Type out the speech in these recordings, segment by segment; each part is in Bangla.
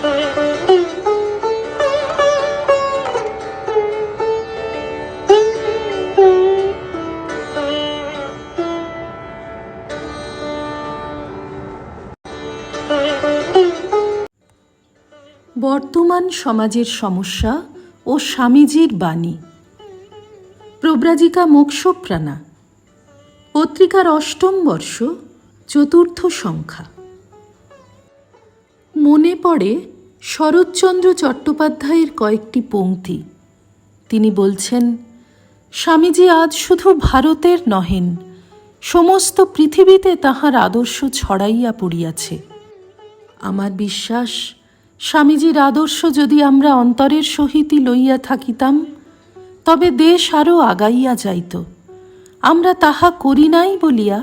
বর্তমান সমাজের সমস্যা ও স্বামীজির বাণী। প্রব্রাজিকা মোক্ষপ্রাণা। পত্রিকার অষ্টম বর্ষ চতুর্থ সংখ্যা। মনে পড়ে শরৎচন্দ্র চট্টোপাধ্যায়ের কয়েকটি পংক্তি তিনি বলছেন, স্বামীজি আজ শুধু ভারতের নহেন, সমস্ত পৃথিবীতে তাহার আদর্শ ছড়াইয়া পড়িয়াছে। আমার বিশ্বাস, স্বামীজির আদর্শ যদি আমরা অন্তরের সহিতই লইয়া থাকিতাম, তবে দেশ আরও আগাইয়া যাইত। আমরা তাহা করি নাই বলিয়া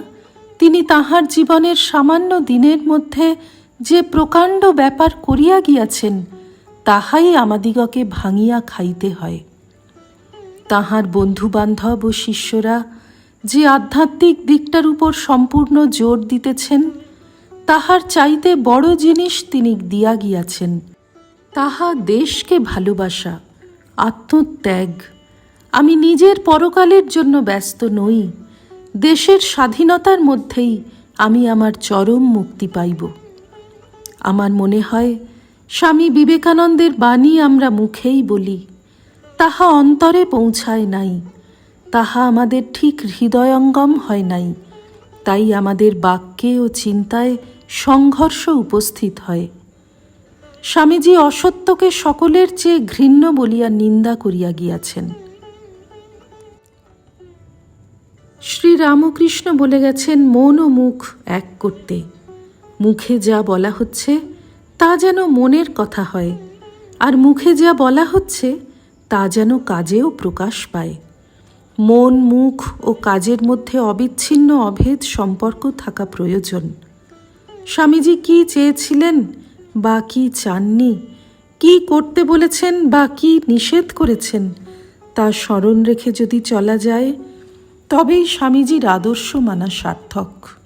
তিনি তাহার জীবনের সামান্য দিনের মধ্যে যে প্রকাণ্ড ব্যাপার করিয়া গিয়াছেন, তাহাই আমাদিগকে ভাঙিয়া খাইতে হয়। তাহার বন্ধুবান্ধব ও শিষ্যরা যে আধ্যাত্মিক দিকটার উপর সম্পূর্ণ জোর দিতেছেন, তাহার চাইতে বড় জিনিস তিনি দিয়া গিয়াছেন, তাহা দেশকে ভালোবাসা, আত্মত্যাগ। আমি নিজের পরকালের জন্য ব্যস্ত নই, দেশের স্বাধীনতার মধ্যেই আমি আমার চরম মুক্তি পাইব। আমার মনে হয়, স্বামী বিবেকানন্দের বাণী আমরা মুখেই বলি। তাহা অন্তরে পৌঁছায় নাই, তাহা আমাদের ঠিক হৃদয়ঙ্গম হয় নাই। তাই আমাদের বাক্যে ও চিন্তায় সংঘর্ষ উপস্থিত হয়। স্বামীজি অসত্যকে সকলের চেয়ে ঘৃণ্য বলিয়া নিন্দা করিয়া গিয়াছেন। শ্রী রামকৃষ্ণ বলে গেছেন, মন ও মুখ এক করতে। মুখে যা বলা হচ্ছে, তা যেন মনের কথা হয়। আর মুখে যা বলা হচ্ছে, তা যেন কাজেও প্রকাশ পায়। মন, মুখ ও কাজের মধ্যে অবিচ্ছিন্ন অভেদ সম্পর্ক থাকা প্রয়োজন। স্বামীজি কি চেয়েছিলেন বা কি চাননি, কি করতে বলেছেন বা কি নিষেধ করেছেন, তা স্মরণ রেখে যদি চলা যায়, তবেই স্বামীজির আদর্শ মানা সার্থক।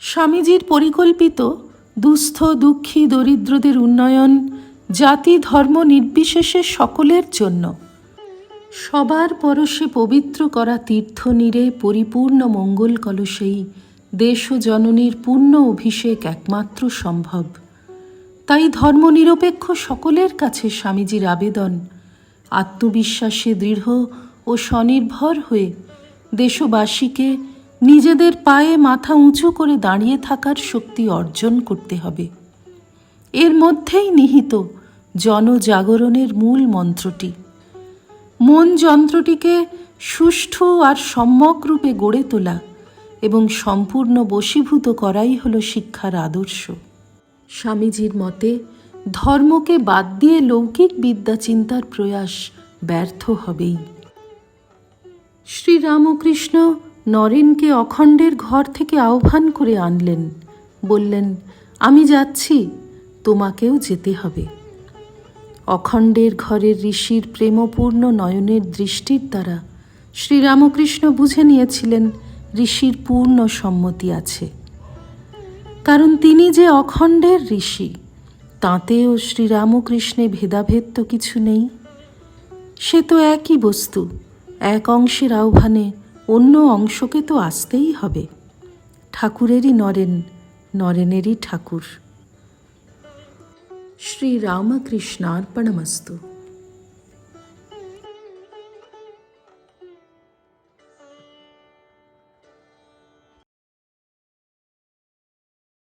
স্বামীজির পরিকল্পিত দুস্থ, দুঃখী, দরিদ্রদের উন্নয়ন, জাতি, ধর্ম নির্বিশেষে সকলের জন্য। সবার পরশে পবিত্র করা তীর্থ তীর্থনীরে পরিপূর্ণ মঙ্গল কলসেই দেশ ও জননীর পূর্ণ অভিষেক একমাত্র সম্ভব। তাই ধর্মনিরপেক্ষ সকলের কাছে স্বামীজির আবেদন, আত্মবিশ্বাসে দৃঢ় ও স্বনির্ভর হয়ে দেশবাসীকে নিজেদের পায়ে মাথা উঁচু করে দাঁড়িয়ে থাকার শক্তি অর্জন করতে হবে। এর মধ্যেই নিহিত জনজাগরণের মূল মন্ত্রটি। মন যন্ত্রটিকে সুষ্ঠু আর সম্যক রূপে গড়ে তোলা এবং সম্পূর্ণ বশীভূত করাই হল শিক্ষার আদর্শ। স্বামীজির মতে, ধর্মকে বাদ দিয়ে লৌকিক বিদ্যা চিন্তার প্রয়াস ব্যর্থ হবেই। শ্রীরামকৃষ্ণ নরেনকে অখণ্ডের ঘর থেকে আহ্বান করে আনলেন। বললেন, আমি যাচ্ছি, তোমাকেও যেতে হবে। অখণ্ডের ঘরের ঋষির প্রেমপূর্ণ নয়নের দৃষ্টির দ্বারা শ্রীরামকৃষ্ণ বুঝে নিয়েছিলেন ঋষির পূর্ণ সম্মতি আছে। কারণ তিনি যে অখণ্ডের ঋষি, তাঁতেও শ্রীরামকৃষ্ণে ভেদাভেদ তো কিছু নেই। সে তো একই বস্তু, এক অংশের আহ্বানে অন্য অংশকে তো আসতেই হবে। ঠাকুরেরই নরেন নরেনেরই ঠাকুর। শ্রীরামকৃষ্ণার্পণমস্তু।